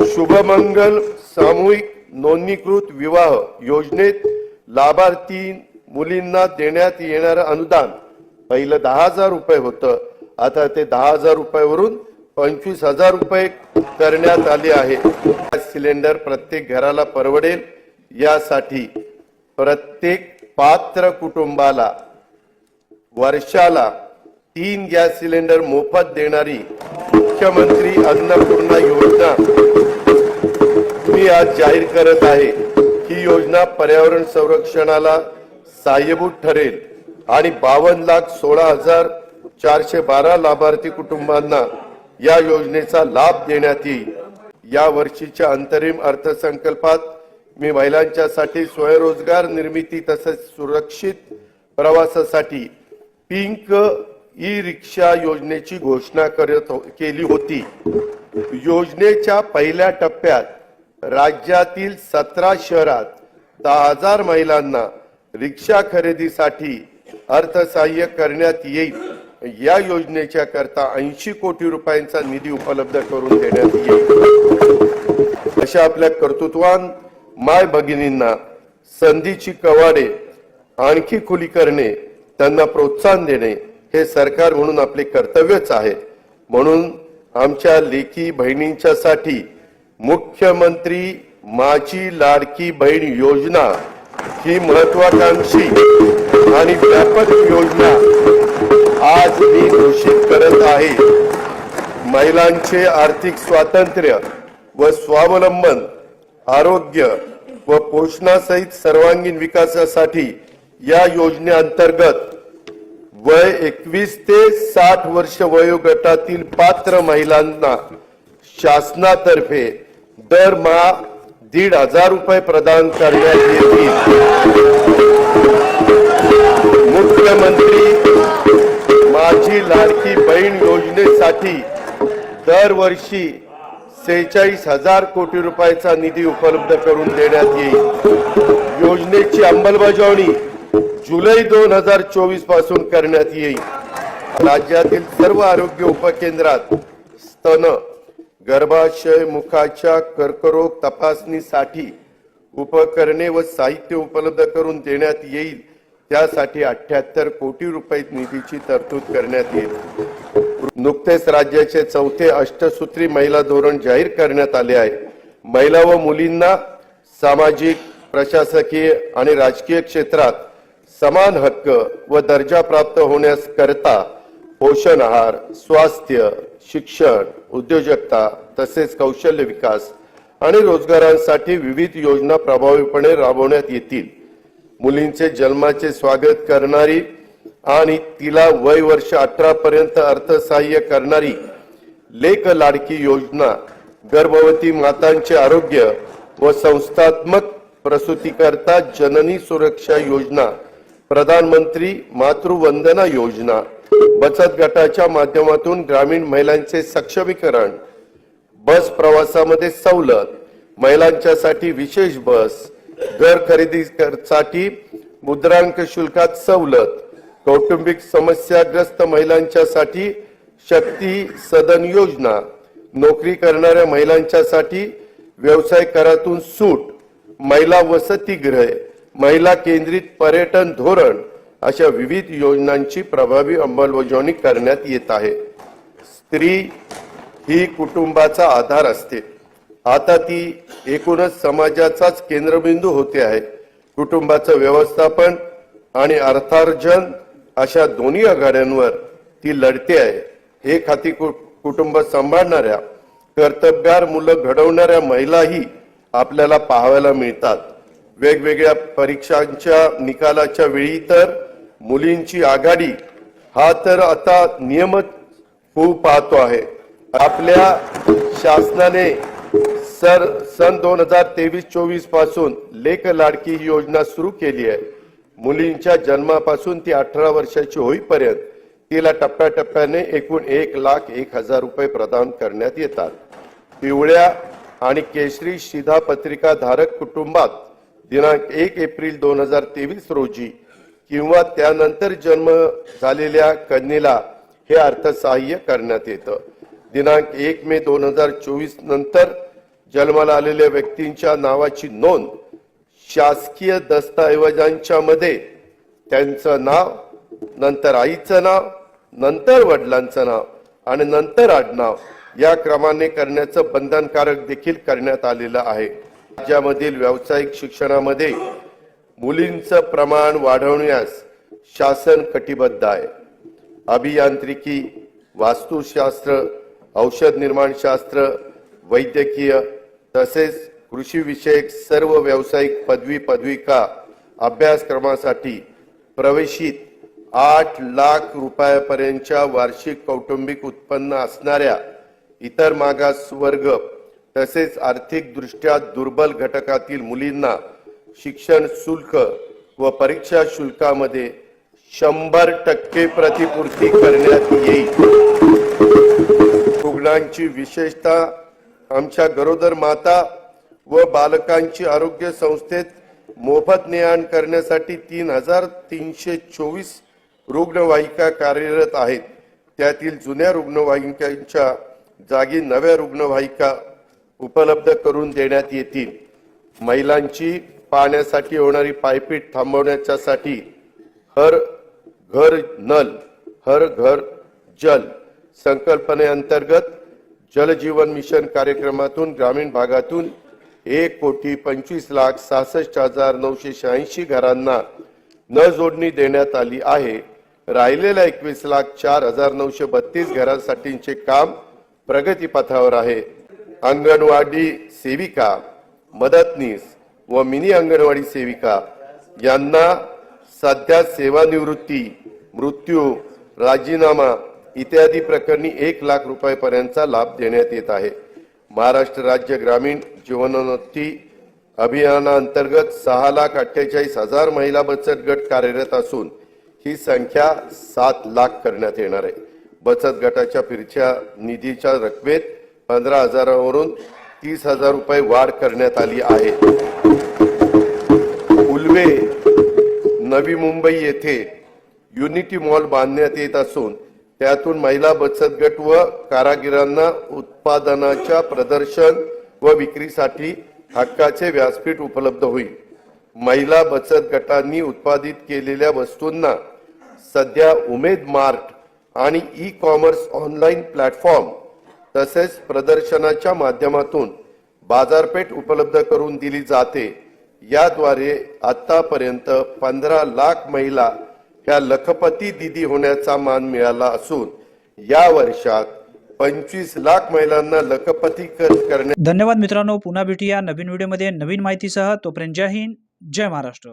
शुभमंगल सामूहिक नोंदणीकृत विवाह योजनेत लाभार्थी मुलींना देण्यात येणारं अनुदान पहिलं दहा हजार रुपये होतं. आता ते दहा हजार रुपयावरून पंचवीस हजार रुपये करण्यात आले आहे. गॅस सिलेंडर प्रत्येक घराला परवडेल. यासाठी प्रत्येक पात्र कुटुंबाला वर्षाला तीन गॅस सिलेंडर मोफत देणारी मुख्यमंत्री अन्नपूर्णा योजना आज जाहीर करत आहे ही योजना पर्यावरण संरक्षणाला सहाय्यभूत ठरेल आणि बावन्न लाख सोळा हजार चारशे बारा लाभार्थी कुटुंबांना या योजनेचा लाभ देण्यात येईल. या वर्षीच्या अंतरिम अर्थसंकल्पात मी महिलांच्यासाठी स्वयंरोजगार निर्मिती तसेच सुरक्षित प्रवासासाठी पिंक ई रिक्षा योजनेची घोषणा करत हो- केली होती. योजनेच्या पहिल्या टप्प्यात राज्यातील सतरा शहरात दहा हजार महिलांना रिक्षा खरेदीसाठी अर्थसहाय्य करण्यात येईल. या योजनेच्या करता ऐंशी कोटी रुपयांचा निधी उपलब्ध करून देण्यात येईल. अशा आपल्या कर्तृत्वान माय भगिनींना संधीची कवाडे आणखी खुली करणे त्यांना प्रोत्साहन देणे हे सरकार म्हणून आपले कर्तव्यच आहे. म्हणून आमच्या लेखी बहिणींच्यासाठी मुख्यमंत्री माझी लाडकी बहीण योजना ही महत्वाकांक्षी आणि व्यापक योजना आज मी घोषित करत आहे. महिलांचे आर्थिक स्वातंत्र्य व स्वावलंबन आरोग्य व पोषणासहित सर्वांगीण विकासासाठी या योजनेअंतर्गत वय एकवीस ते साठ वर्ष वयोगटातील पात्र महिलांना शासनातर्फे दरमहा दीड हजार रुपये प्रदान करण्यात येतील. मुख्यमंत्री माझी लाडकी बहीण योजनेसाठी दरवर्षी सेहेचाळीस हजार कोटी रुपयाचा निधी उपलब्ध करून देण्यात येईल. योजनेची अंमलबजावणी जुलै दोन हजार चोवीसपासून करण्यात येईल. राज्यातील सर्व आरोग्य उपकेंद्रात स्तन गर्भाशय मुखाच्या कर्करोग तपासणीसाठी उपकरणे व साहित्य उपलब्ध करून देण्यात येईल. त्यासाठी अठ्याहत्तर कोटी रुपये निधीची तरतूद करण्यात येईल. नुकतेच राज्याचे चौथे अष्टसूत्री महिला धोरण जाहीर करण्यात आले आहे. महिला व मुलींना सामाजिक प्रशासकीय आणि राजकीय क्षेत्रात समान हक्क व दर्जा प्राप्त होण्यास करता पोषण आहार स्वास्थ्य शिक्षण उद्योजकता तसेच कौशल्य विकास आणि रोजगारांसाठी विविध योजना प्रभावीपणे राबवण्यात येतील. मुलींचे जन्माचे स्वागत करणारी आणि तिला वय वर्ष अठरा पर्यंत अर्थसहाय्य करणारी लेख लाडकी योजना गर्भवती मातांचे आरोग्य व संस्थात्मक प्रसूतीकरता जननी सुरक्षा योजना प्रधानमंत्री मातृवंदना योजना बचत गटाच्या माध्यमातून ग्रामीण महिलांचे सक्षमीकरण बस प्रवासामध्ये सवलत महिलांच्यासाठी विशेष बस घर खरेदीसाठी मुद्रांक शुल्कात सवलत कौटुंबिक समस्याग्रस्त महिलांच्यासाठी शक्ती सदन योजना नोकरी करणाऱ्या महिलांच्यासाठी व्यवसाय करातून सूट महिला वसतिगृह महिला केंद्रित पर्यटन धोरण अशा विविध योजनांची प्रभावी अंमलबजावणी करण्यात येत आहे. स्त्री ही कुटुंबाचा आधार असते. आता ती एकूणच समाजाचाच केंद्रबिंदू होते आहे. कुटुंबाचं व्यवस्थापन आणि अर्थार्जन अशा दोन्ही आघाड्यांवर ती लढते आहे. हे खाती कु- कुटुंब सांभाळणाऱ्या कर्तबगार मुलं घडवणाऱ्या महिलाही आपल्याला पाहायला मिळतात. वेगवेगळ्या परीक्षांच्या निकालाच्या वेळी तर मुलींची आघाडी हा तर आता नियमच होऊ पाहतो आहे. आपल्या शासनाने सर सन दोन हजार तेवीस चोवीसपासून लेख लाडकी ही योजना सुरू केली आहे. मुलींच्या जन्मापासून ती अठरा वर्षाची होईपर्यंत तिला टप्प्याटप्प्याने एकूण एक लाख एक हजार रुपये प्रदान करण्यात येतात. पिवळ्या आणि केशरी शिधापत्रिका धारक कुटुंबात दिनांक एक एप्रिल दोन हजार तेवीस रोजी किंवा त्यानंतर जन्म झालेल्या कन्येला हे अर्थसहाय्य करण्यात येतं. दिनांक एक मे दोन हजार चोवीस नंतर जन्माला आलेल्या व्यक्तींच्या नावाची नोंद शासकीय दस्तऐवजांच्या मध्ये त्यांचं नाव नंतर आईचं नाव नंतर वडिलांचं नाव आणि नंतर आडनाव या क्रमाने करण्याचं बंधनकारक देखील करण्यात आलेलं आहे. राज्यामधील व्यावसायिक शिक्षणामध्ये मुलींचं प्रमाण वाढवण्यास शासन कटिबद्ध आहे. अभियांत्रिकी वास्तुशास्त्र औषध निर्माण शास्त्र वैद्यकीय तसेच कृषीविषयक सर्व व्यावसायिक पदवी पदविका अभ्यासक्रमासाठी प्रवेशित आठ लाख रुपयापर्यंतच्या वार्षिक कौटुंबिक उत्पन्न असणाऱ्या इतर मागास वर्ग तसेच आर्थिकदृष्ट्या दुर्बल घटकातील मुलींना शिक्षण शुल्क व परीक्षा शुल्कामध्ये शंभर टक्के प्रतिपूर्ती करण्यात येईल. रुग्णांची विशेषता आमच्या गरोदर माता व बालकांची आरोग्य संस्थेत मोफत ने आण करण्यासाठी तीन हजार तीनशे चोवीस रुग्णवाहिका कार्यरत आहेत. त्यातील जुन्या रुग्णवाहिकांच्या जागी नव्या रुग्णवाहिका उपलब्ध करून देण्यात येतील. महिलांची पाण्यासाठी होणारी पायपीट थांबवण्याच्यासाठी हर घर नल हर घर जल संकल्पनेअंतर्गत जलजीवन मिशन कार्यक्रमातून ग्रामीण भागातून एक कोटी पंचवीस लाख सहासष्ट हजार नऊशे शहाऐंशी घरांना न जोडणी देण्यात आली आहे. राहिलेल्या एकवीस लाख चार हजार नऊशे बत्तीस घरांसाठीचे काम प्रगतीपथावर आहे. अंगणवाडी सेविका मदतनीस व मिनी अंगणवाडी सेविका यांना सध्या सेवानिवृत्ती मृत्यू राजीनामा इत्यादी प्रकरणी एक लाख रुपयापर्यंतचा लाभ देण्यात येत आहे. महाराष्ट्र राज्य ग्रामीण जीवनोन्नती अभियानाअंतर्गत सहा लाख अठ्ठेचाळीस हजार महिला बचत गट कार्यरत असून ही संख्या सात लाख करण्यात येणार आहे. बचत गटाच्या फिरच्या निधीच्या रकमेत पंधरा हजारावरून तीस हजार रुपये वाढ करण्यात आली आहे. नवी मुंबई येथे युनिटी मॉल बांधण्यात येत असून त्यातून महिला बचत गट व कारागिरांना उत्पादनाच्या प्रदर्शन व विक्रीसाठी हक्काचे व्यासपीठ उपलब्ध होईल. महिला बचत गटांनी उत्पादित केलेल्या वस्तूंना सध्या उमेद मार्ट आणि ई कॉमर्स ऑनलाईन प्लॅटफॉर्म तसेच प्रदर्शनाच्या माध्यमातून बाजारपेठ उपलब्ध करून दिली जाते. याद्वारे आतापर्यंत पंधरा लाख महिला ह्या लखपती दिदी होण्याचा मान मिळाला असून या वर्षात पंचवीस लाख महिलांना लखपती करणे करण्यात धन्यवाद मित्रांनो. पुन्हा भेटूया नवीन व्हिडिओमध्ये नवीन माहितीसह. तोपर्यंत जय हिंद. जय महाराष्ट्र.